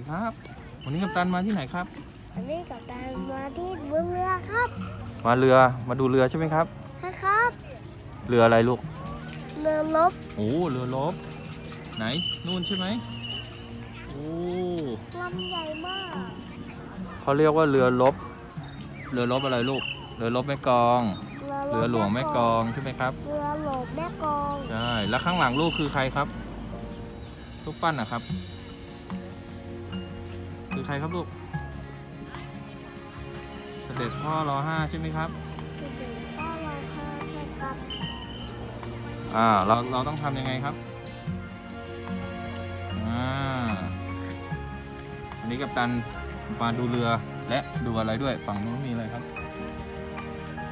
ดีครับ วันนี้กัปตันมาที่ไหนครับอันนี้กับตามมาที่เรือครับมาเรือมาดูเรือใช่ไหมครับ นะครับ เรืออะไรลูกเรือลบโอ้เรือลบ ไหนนู่นใช่ไหมโอ้ลำใหญ่มากเขาเรียกว่าเรือลบ เรือลบอะไรลูก เรือลบแม่กลอง เรือหลวงแม่กลองใช่ไหมครับเรือหลวงแม่กลองใช่แล้วข้างหลังลูกคือใครครับลูกปั้นนะครับคือใค รครับลูก เสด็จพ่อรอห้าใช่ไหมครับคือถึงป้าราคาใช่ครับอ่า เราเราต้องทำยังไงครับ อ่า อันนี้กับตันมาดูเรือและดูอะไรด้วย ฝั่งนู้นมีอะไรครับ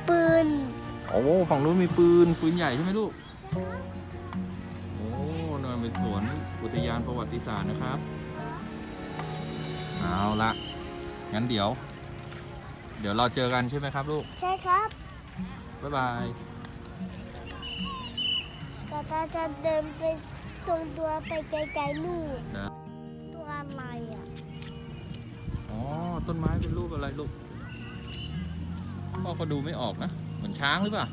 ปืนโอ้ฝั่งนู้นมีปืน ปืนใหญ่ใช่ไหมลูก โอ้นั่นเป็นสวนอุทยานประวัติศาสตร์นะครับ เอาละงั้นเดี๋ยว เดี๋ยวเราเจอกันใช่ไหมครับลูก ใช่ครับ บ๊ายบายกาตาจะเดินไปทรงตัวไปไกลๆนู่นนะตัวอะไรอะ อ๋อ ต้นไม้เป็นรูปอะไรลูก พ่อก็ดูไม่ออกนะ เหมือนช้างหรือเปล่า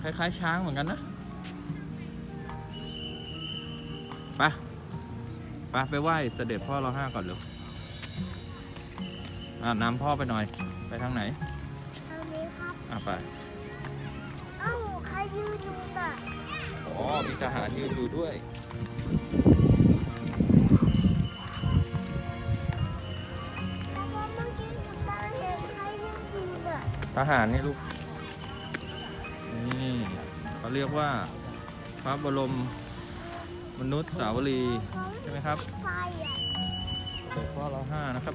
คล้ายๆช้างเหมือนกันนะ ไปไปไหว้เสด็จพ่อเราห้าก่อนเร็วอ่านำพ่อไปหน่อย ไปทางไหนทางนี้ครับอะไปเอ้าใครยืนอยู่น่ะอ๋อมีทหารยืนอยู่ด้วยแต่ว่าเมื่อกี้กับตาเห็นใครยืนอยู่น่ะทหารนี่ลูกนี่เขาเรียกว่าพระบรม มนุษย์สาวรีย์ใช่ไหมครับไฟอะเสด็จพ่อเราห้านะครับ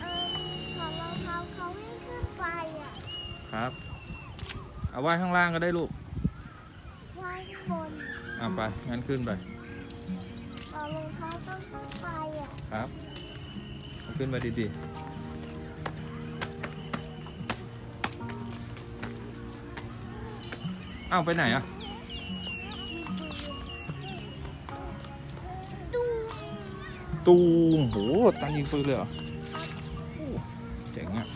เออขอรองเท้าเขาให้ขึ้นไฟอะครับ เอาไว้ข้างล่างก็ได้ลูกไว้ข้างบนอะไปงั้นขึ้นไปขอรองเท้าต้องขึ้นไฟอะครับเอาขึ้นไปดีๆอ้าวไปไหนอะ ตูมโหตันยิงปืนเลยเหรอโอ้เจ๋งอะ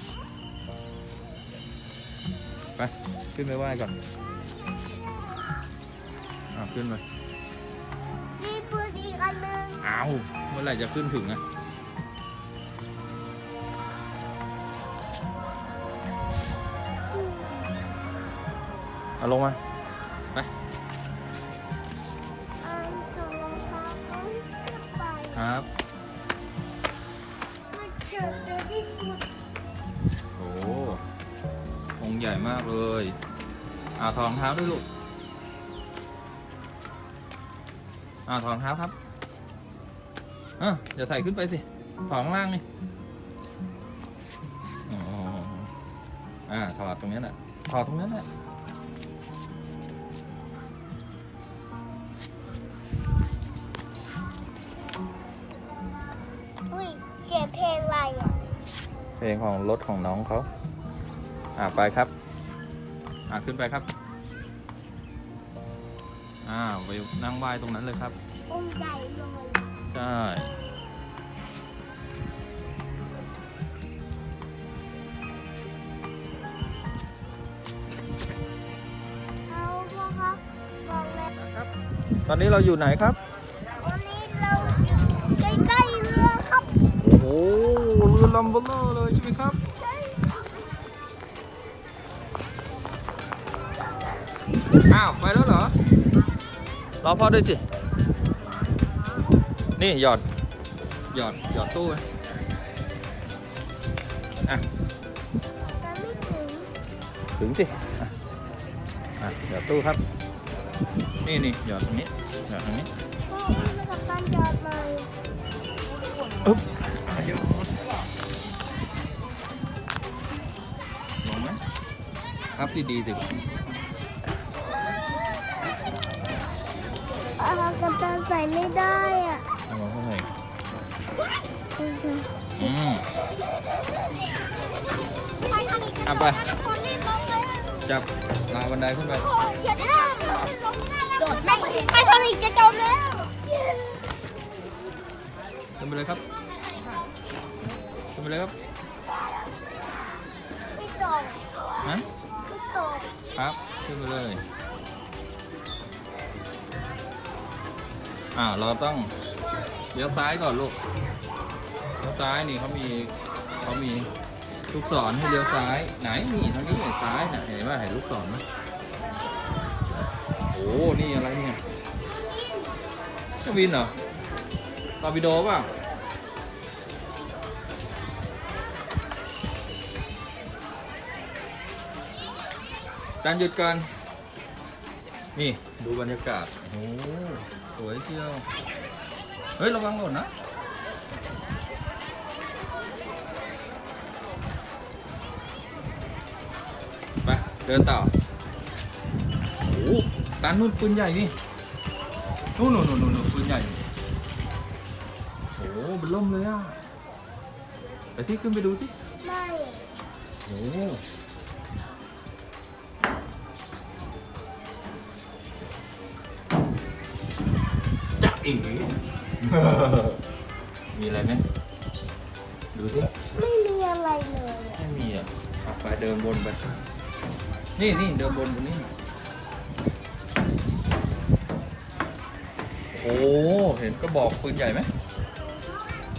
ไป ขึ้นไปไหว้ก่อนอ้าวขึ้นไปมีปืนอีกอันหนึงอ้าวเมื่อไหร่จะขึ้นถึงอะเอาลงมาอัน ครับโอ้องค์ใหญ่มากเลยอ่าถอดรองเท้าด้วยลูกอ่าถอดรองเท้าครับอะเดี๋ยวใส่ขึ้นไปสิถอดข้างล่างนี่อ๋ออ่าถอดตรงนี้แหละถอดตรงนั้แหละ ลงของรถของน้องเขาอ่าไปครับ อ่าขึ้นไปครับ อ่าไปนั่งไหว้ตรงนั้นเลยครับองค์ใหญ่เลยใช่เอาพ่อครับบอกเลยนะครับ ตอนนี้เราอยู่ไหนครับ วันนี้เราอยู่ใกล้ๆเรือครับ โอ้โห เรือลำเบลอเลยใช่ไหมครับอ้าวไปแล้วเหรอ รอพ่อด้วยสิ นี่หยอด หยอด หยอดตู้ไว้อะแต่ไม่ถึงถึงสิอะอะหยอดตู้ครับ นี่นี่หยอดตรงนี้ หยอดตรงนี้พ่ออุ้มไปกับการจอดหน่อยอึ๊บอะหย ครับดีๆสิอากับตาใส่ไม่ได้อะเอามาเท่าไหร่ดูสิอืมไปทำอีกอะไปคนรีบลงเลยจับราวบันไดขึ้นไปโอ้ยเขียนได้โดดแม่งไปทำอีกจะจมแล้วขึ้นไปเลยครับขึ้นไปเลยครับไม่ตกฮะไม่ตก ครับ ขึ้นไปเลย อ่า เราต้องเลี้ยวซ้ายก่อนลูก เลี้ยวซ้ายนี่เขามีเขามีลูกศรให้เลี้ยวซ้าย ไหนนี่ทางนี้ซ้ายนะเห็นว่าเห็นลูกศรไหมโอ้นี่อะไรเนี่ยเครื่องบินเหรอตอร์ปิโดปล่าการหยุดกันนี่ดูบรรยากาศ โอ้โหสวยเชียว เฮ้ย ระวังหล่นนะไปเดินต่อ โอ้โหตานนู่นปืนใหญ่นี่ นู่นนู่นนู่นนู่นปืนใหญ่ โอ้โหเป็นล่มเลยอะ ไปที่ขึ้นไปดูสิ ไม่ โอ้ อีกมีอะไรไหมดูสิไม่มีอะไรเลยอะไม่มีอะอะไปเดินบนไป นี่นี่เดินบนตรงนี้ โอ้โหเห็นก็บอกปืนใหญ่ไหม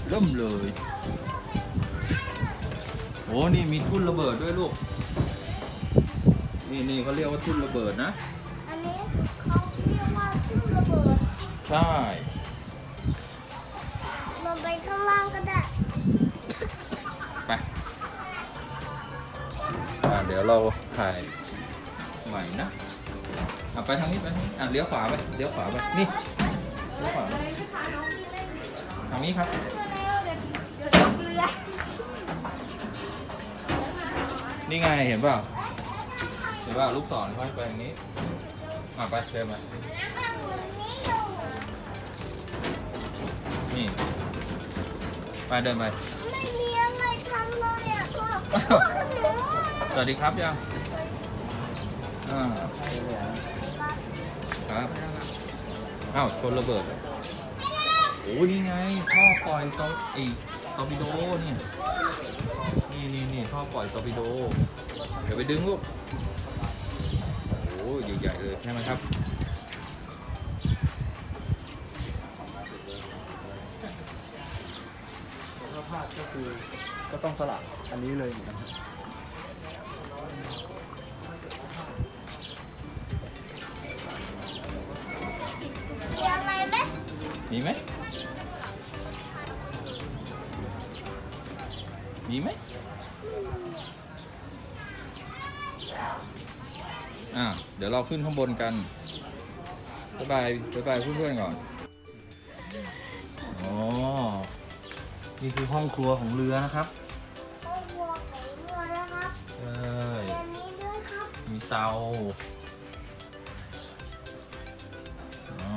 เริ่มเลย โอ้นี่มีทุ่นระเบิดด้วยลูก นี่นี่เขาเรียกว่าทุ่นระเบิดนะ ใช่มันไปข้างล่างก็ได้ไปอะเดี๋ยวเราถ่ายใหม่นะอะไปทางนี้ไปทางนี้อะเลี้ยวขวาไปเลี้ยวขวาไปนี่เลี้ยวขวาไปทางนี้ครับนี่ไงเห็นเปล่าเห็นเปล่าลูกศรค่อยไปอย่างนี้อะไปเชิญมา นี่ไปเดินไป ไม่มีอะไรทำเลยอะพ่อพ่อหนูสวัสดีครับยังอ่าครับอ้าวชนระเบิดเหรอโอ้นี่ไงท่อปล่อยตอไอตอร์ปิโดเนี่ยนี่นี่นี่ท่อปล่อยตอร์ปิโด เดี๋ยวไปดึงลูกโอ้ใหญ่ๆเลยใช่ไหมครับ คือก็ต้องสลับอันนี้เลยนะครับมีอะไรไหมมีไหมมีไหมอ่าเดี๋ยวเราขึ้นข้างบนกันบ๊ายบายบ๊ายบายเพื่อนๆก่อน นี่คือห้องครัวของเรือนะครับโอ้วัวของเรือนะครับเอ้ยอันนี้ด้วยครับ มีเตาอ๋อ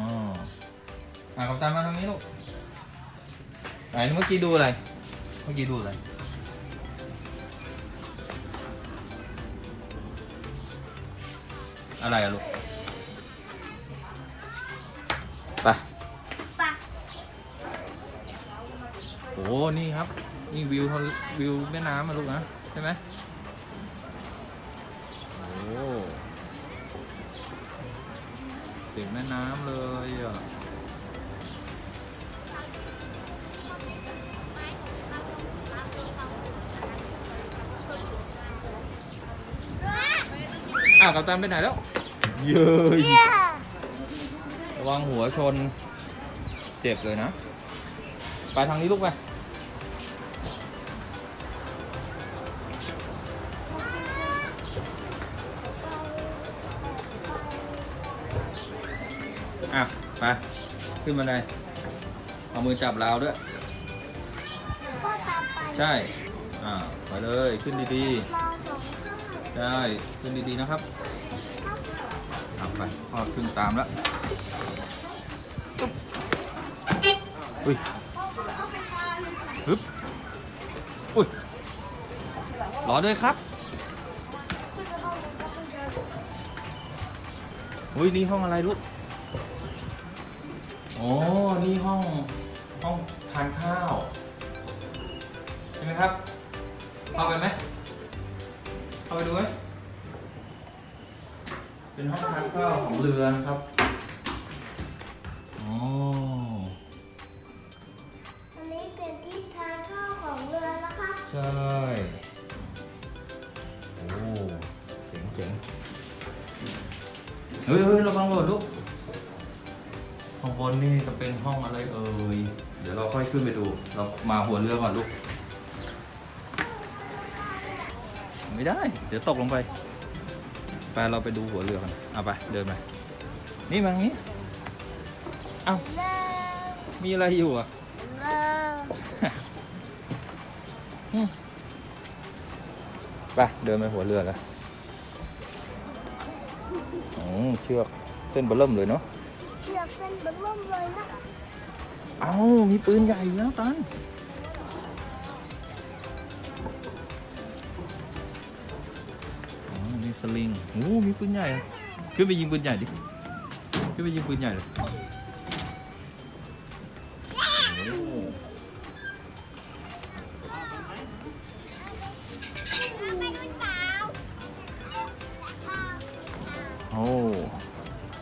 อะกัปตันมาทางนี้ลูกไหนเมื่อกี้ดูอะไร เมื่อกี้ดูอะไรอะไรอะลูก โอ้นี่ครับ นี่วิววิวแม่น้ำมาลูกนะใช่ไหมโอ้ติดแม่น้ำเลยอะอ้าวกัปตันไปไหนแล้ว เย้ยเย้ระวังหัวชน เจ็บเลยนะ ไปทางนี้ลูกไป ไป ขึ้นมาเลยเอามือจับราวด้วยพ่อตามไปใช่ อ่า ไปเลย ขึ้นดีเราสองข้างๆใช่ขึ้นดีๆนะครับเอาไปพ่อขึ้นตามแล้วอุ้ยฮึบอุ้ยรอด้วยครับอุ้ยนี่ห้องอะไรลูก โอ้นี่ห้องห้องทานข้าวใช่ไหมครับเข้าไปไหมเข้าไปดูไหมเป็นห้องทานข้าวของเรือนะครับอ๋ออันนี้เป็นที่ทานข้าวของเรือนะคะใช่โอ้เจ๋งเจ๋งเฮ้ยเฮ้ยระวังหล่นลูกข้าง บนนี่จะเป็นห้องอะไรเอ่ย เดี๋ยวเราค่อยขึ้นไปดู เรามาหัวเรือก่อนลูก ไม่ได้ เดี๋ยวตกลงไป ไปเราไปดูหัวเรือกันเอาไป เดินไป นี่มังนี้ เอ้าเรือมีอะไรอยู่อะเรือไปเดินไปหัวเรือแล้วอืมเชือกเส้นเบอร์เริ่มเลยเนาะ เชือกเส้นเบนล่มเลยนะเอ้ามีปืนใหญ่แล้วตันอ๋อมีสลิงโอ้มีปืนใหญ่อะขึ้นไปยิงปืนใหญ่ดิ ขึ้นไปยิงปืนใหญ่เลยโอ้ไปดูสาวโอ้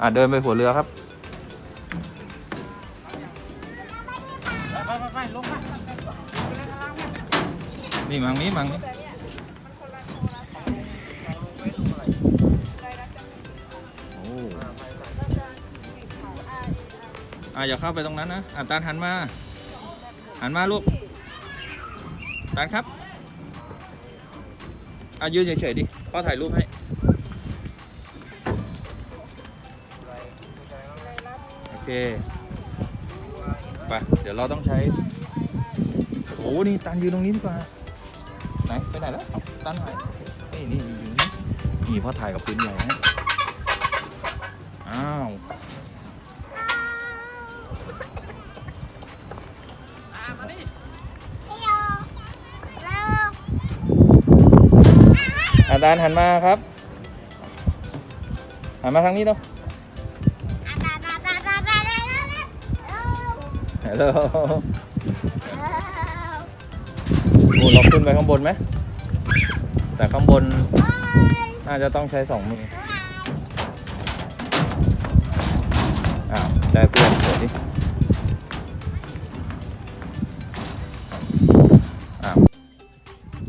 อะเดินไปหัวเรือครับ นี่มังนี้มังนี้โอ้อะอย่าเข้าไปตรงนั้นนะอะตาหันมา หันมาลูกตาครับอะยืนเฉยๆดิพ่อถ่ายรูปให้โอเคไปเดี๋ยวเราต้องใช้โอ้นี่ตันยืนตรงนี้ดีกว่า ไหนไปไหนแล้วเอาตันหายนี่นี่อยู่นี่นี่พ่อถ่ายกับปืนใหญ่นะอ้าวเฮียเร็วอาจารย์หันมาครับ หันมาทางนี้เนาะอะตาตาตาตาตาตาตาเร็วฮัลโหลเร็วโอ้เราขึ้นไปข้างบนไหม แต่ข้างบนโอ้ยน่าจะต้องใช้สองมืออ้าวได้เพื่อนเดี๋ยวดิอ้าว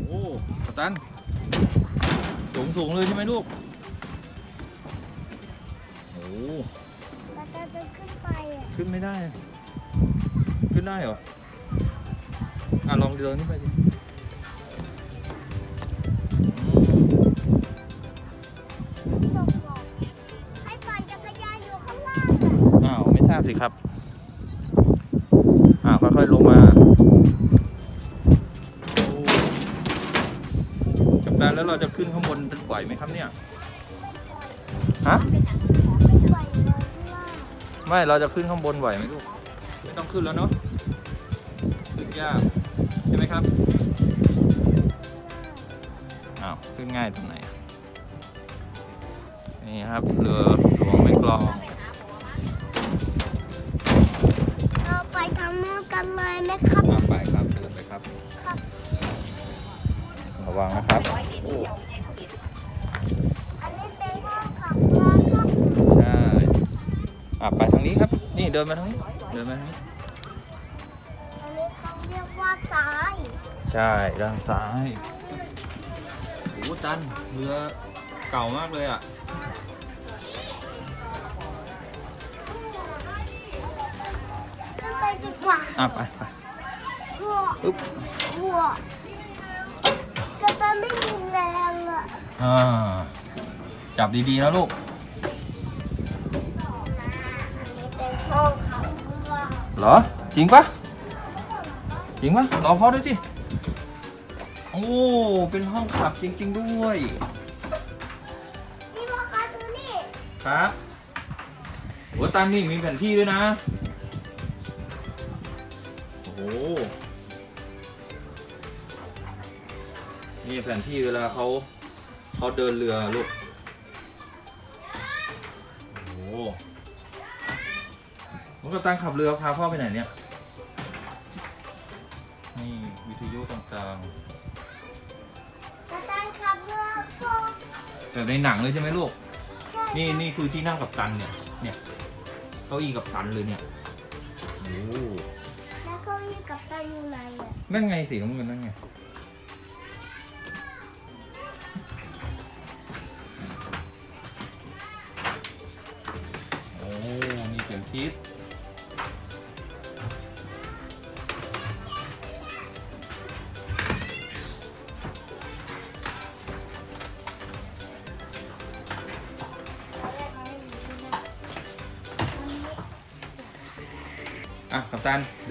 โอ้กัปตัน สูงสูงเลยใช่ไหมลูก โอ้เราจะจะขึ้นไปอะ ขึ้นไม่ได้ ขึ้นได้เหรอ อะ ลองเดินขึ้นไปดิ บสิครับอ้าวค่อยๆลงมาโอ้กัปตันแล้วเราจะขึ้นข้างบนไหวไหมครับเนี่ย ฮะไม่ไหวเลยข้างล่างไม่เราจะขึ้นข้างบนไหวไหมลูก ไม่ต้องขึ้นแล้วเนาะ ขึ้นยากใช่ไหมครับ อ้าว ขึ้นง่ายตรงไหนอะนี่ครับเรือหลวงแม่กลอง เลยไหมครับ อ่าไปครับเดินไปครับ ครับ ระวังนะครับโอ้อันนี้เป็นห้องขับเรือครับใช่อะไปทางนี้ครับ นี่เดินมาทางนี้ เดินมาทางนี้ อันนี้เขาเรียกว่าซ้ายใช่ ด้านซ้ายโอ้ตันเรือเก่ามากเลยอะ ขึ้นไปดีกว่าอะไปไปวัวปึ๊บวัวแต่ตอนไม่มีแรงอะอ่าจับดีๆนะลูกอันนี้เป็นห้องขับเรือเหรอ จริงปะจริงปะรอพ่อด้วยสิโอ้เป็นห้องขับจริง ๆ ด้วยนี่พ่อคะดูนี่ครับโอ้ตันนี่มีแผนที่ด้วยนะโอ้โห นี่แผนที่เวลาเขาเขาเดินเรือลูก โอ้โหมันก็ตั้งขับเรือพาพ่อไปไหนเนี่ยยุต่างกัปตันขับเรือพอๆแบบในหนังเลยใช่ไหมลูกใช่นี่นี่คือที่นั่งกับตันเนี่ย เนี่ย เก้าอี้กับตันเลยเนี่ย โอ้แล้ วก็มีกับตันอยู่ไหนอะนั่นไงสีน้ำเงินนั่นไงโอ้มีเข็มทิศ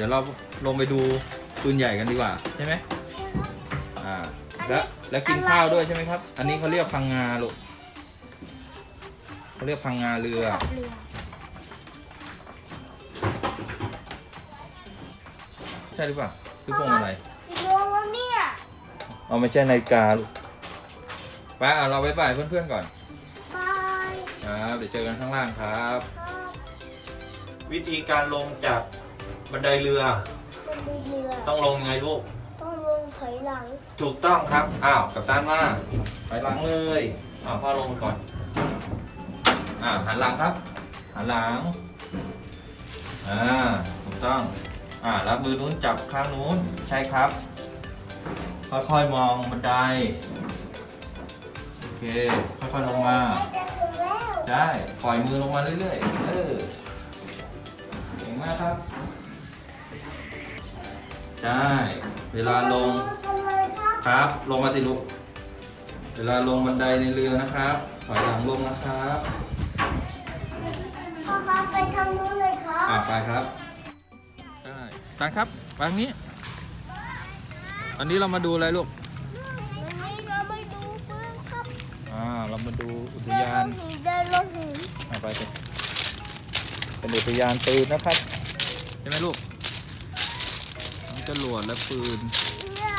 ยวเราลงไปดูปืนใหญ่กันดีกว่าใช่ไหมอ่าแล้วแล้วกินข้าวด้วยใช่ไหมครับ อันนี้เขาเรียกพังงาลูกเขาเรียกพังงาเรือ ขับเรือใช่หรือเปล่าคือพวงอะไรกี่โมงแล้วเนี่ยเอาไม่ใช่นาฬิกาลูกไปอะเราไปบ่ายเพื่อนๆก่อนบายครับเดี๋ยวเจอกันข้างล่างครับ ครับ วิธีการลงจาก บันไดเรือคนดีเรือต้องลงยังไงลูก ต้องลงถอยหลังถูกต้องครับ อ้าวกับตันมาไปหลังเลย อ้าวพ่อลงไปก่อนอ่าหันหลังครับ หันหลัง อ่า ถูกต้อง อ่าแล้วมือนู้นจับข้างนู้น ใช่ครับ ค่อยๆมองบันได โอเค ค่อยๆลงมา ใกล้จะถึงแล้ว ใช่ ปล่อยมือลงมาเรื่อยๆ เออ เก่งมากครับ ใช่ เวลาลงทำเลยครับครับ ลงมาสิลูก เวลาลงบันไดในเรือนะครับถอยหลังลงนะครับพ่อครับไปทางนู้นเลยครับอ่าไปครับใช่ตังครับไปทางนี้ อันนี้เรามาดูอะไรลูกวันนี้เราไม่ดูปืนครับอ่าเรามาดูอุทเดินยาลนงหินเดินลงหินอ่าไปสิเป็นอุทยานปืนนะครับใช่ไหมลูกทั้ง จรวดและปืนเนี่ย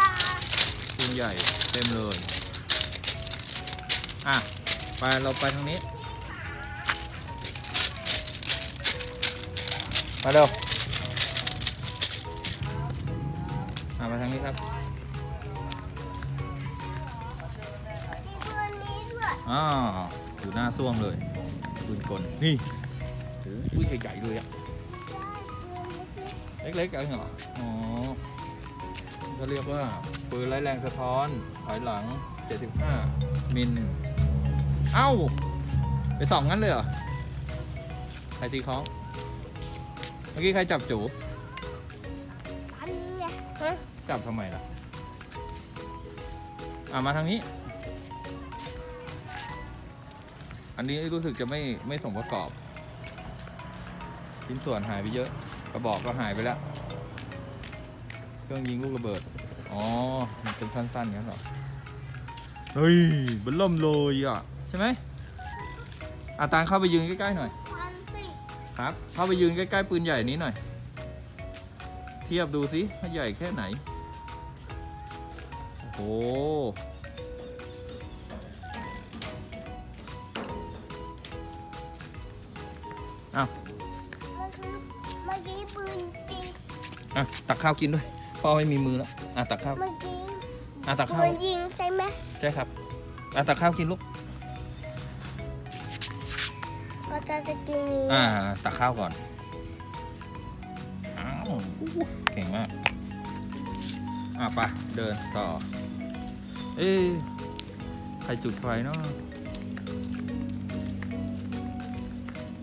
ปืนใหญ่เต็มเลย อะ ไปเราไปทางนี้ มาเร็วอะไปทางนี้ครับมีปืนนี้ด้วยอ่าอยู่หน้าซ่วมเลยปืนกลนี่โอ้โหปืนใหญ่ๆเลยอะ เล็กๆเองเหรอ อ๋อก็เรียกว่าปืนไร้แรงสะท้อนถอยหลัง 75 มิล เอ้า ไปสองงั้นเลยเหรอ ใครตีของ เมื่อกี้ใครจับจูอันนี้ไงเอ๊ะจับทำไมล่ะ อะมาทางนี้ อันนี้รู้สึกจะไม่ไม่สมประกอบชิ้นส่วนหายไปเยอะ กระบอกก็หายไปแล้ว เครื่องยิงลูกระเบิด อ๋อ มันเป็นสั้นๆงั้นเหรอ เฮ้ยมันล่มเลยอะ ใช่ไหมอาตานเข้าไปยืนใกล้ๆหน่อย อันสิครับ เข้าไปยืนใกล้ๆปืนใหญ่นี้หน่อย เทียบดูสิว่าใหญ่แค่ไหน โอ้โห อะตักข้าวกินด้วยพ่อไม่มีมือแล้วอะตักข้าวเมื่อกี้อะตักปืข้าวนยิงใช่ไหมใช่ครับอะตักข้าวกินลูกก็จะจะกินนี้อ่าตักข้าวก่อนอ้าวเก่งมากอะไปเดินต่อ เอ๊ะใครจุดไฟเนาะ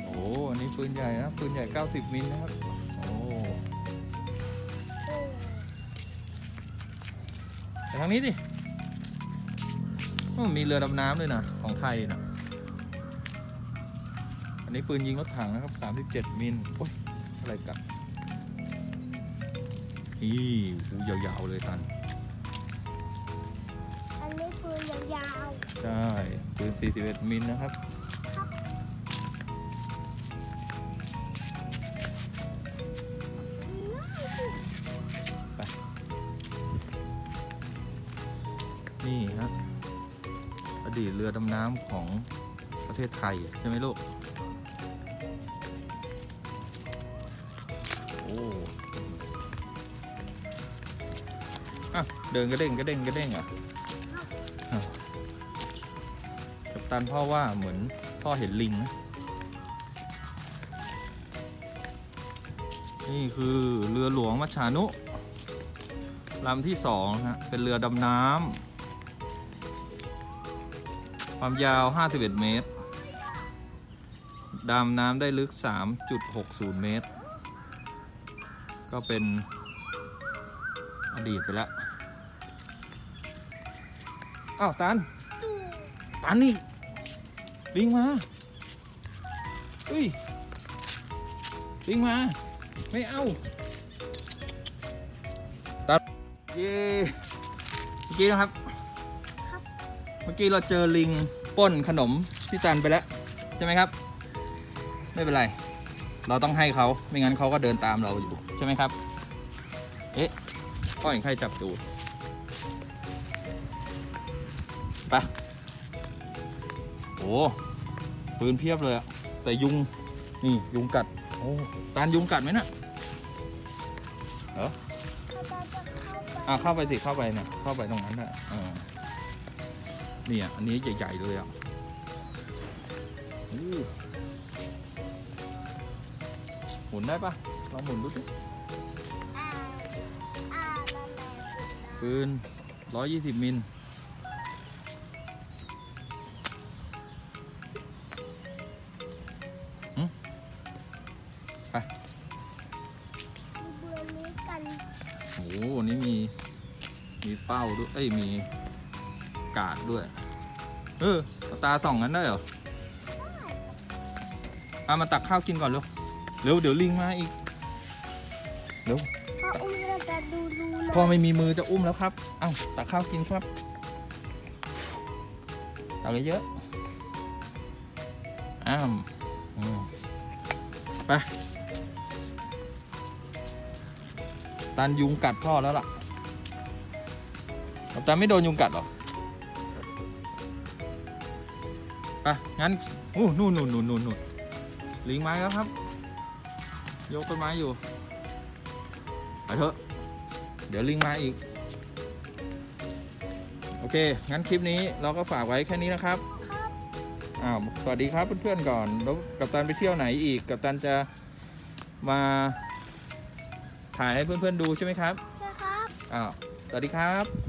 โอ้อันนี้ปืนใหญ่นะปืนใหญ่ 90 มิลนะครับางนี้ดิโอ้มีเรือดำน้ำด้วยนะของไทยนะอันนี้ปืนยิงรถถังนะครับ 37 มิลโอ้ยอะไรกันนี่หูยาวๆเลยตัน อันนี้ปืนยาวใช่ ปืน 41 มิลนะครับ เรือดำน้ำของประเทศไทย ใช่ไหมลูก โอ้อะเดินกระเด้งกระเด้งกระเด้งอะกัปตันพ่อว่าเหมือนพ่อเห็นลิงนะนี่คือเรือหลวงมัชานุลำที่สองนะฮะเป็นเรือดำน้ำ ความยาว 51 เมตร ดำน้ำได้ลึก 3.60 เมตร ก็เป็นอดีตไปแล้ว อ้าว ตัน ตันนี่ลิงมาเฮ้ยลิงมา ไม่เอา ตันเย้เมื่อกี้นะครับ เมื่อกี้เราเจอลิงปล้นขนมพี่ตันไปแล้ว ใช่ไหมครับ ไม่เป็นไร เราต้องให้เขาไม่งั้นเขาก็เดินตามเราอยู่ ใช่ไหมครับ เอ๊ะพ่อเห็นใครจับตูดไปโอ้ปืนเพียบเลยอะแต่ยุง นี่ยุงกัด โอ้ตานยุงกัดไหมน่ะพ่อตาจะเข้าไปอะเข้าไปสิเข้าไปเนี่ยเข้าไปตรงนั้นน่ะเออ เนี่ย อันนี้ใหญ่ ๆ เลยอะอู้หมุนได้ปะลองหมุนดูสิอ่าอ่ามาแม่ปืนร้อยยี่สิบมิลหึไปมีเบือนี้กันโอ้โหอันนี้มี มีเป้าด้วย เอ้ย มี กาดด้วย เออเอาตาส่องกันได้เหรอเอามาตักข้าวกินก่อนเร็วเร็วเดี๋ยวลิงมาอีกเร็วพ่ออุ้มเราจะดูดูนะพ่อไม่มีมือจะอุ้มแล้วครับ เอ้าตักข้าวกินครับตักเยอะๆอ้ามอืมไปตันยุงกัดพ่อแล้วล่ะแต่ไม่โดนยุงกัดหรอ ไปงั้นอู้นู่นนู่นนู่นนู่นนู่นลิงไม้แล้วครับ ยกต้นไม้อยู่ไปเถอะ เดี๋ยวลิงมาอีก โอเค งั้นคลิปนี้เราก็ฝากไว้แค่นี้นะครับครับอ้าวสวัสดีครับเพื่อนๆก่อน แล้วกับตันไปเที่ยวไหนอีก กับตันจะมาถ่ายให้เพื่อนๆดูใช่ไหมครับ ใช่ครับอ้าวสวัสดีครับ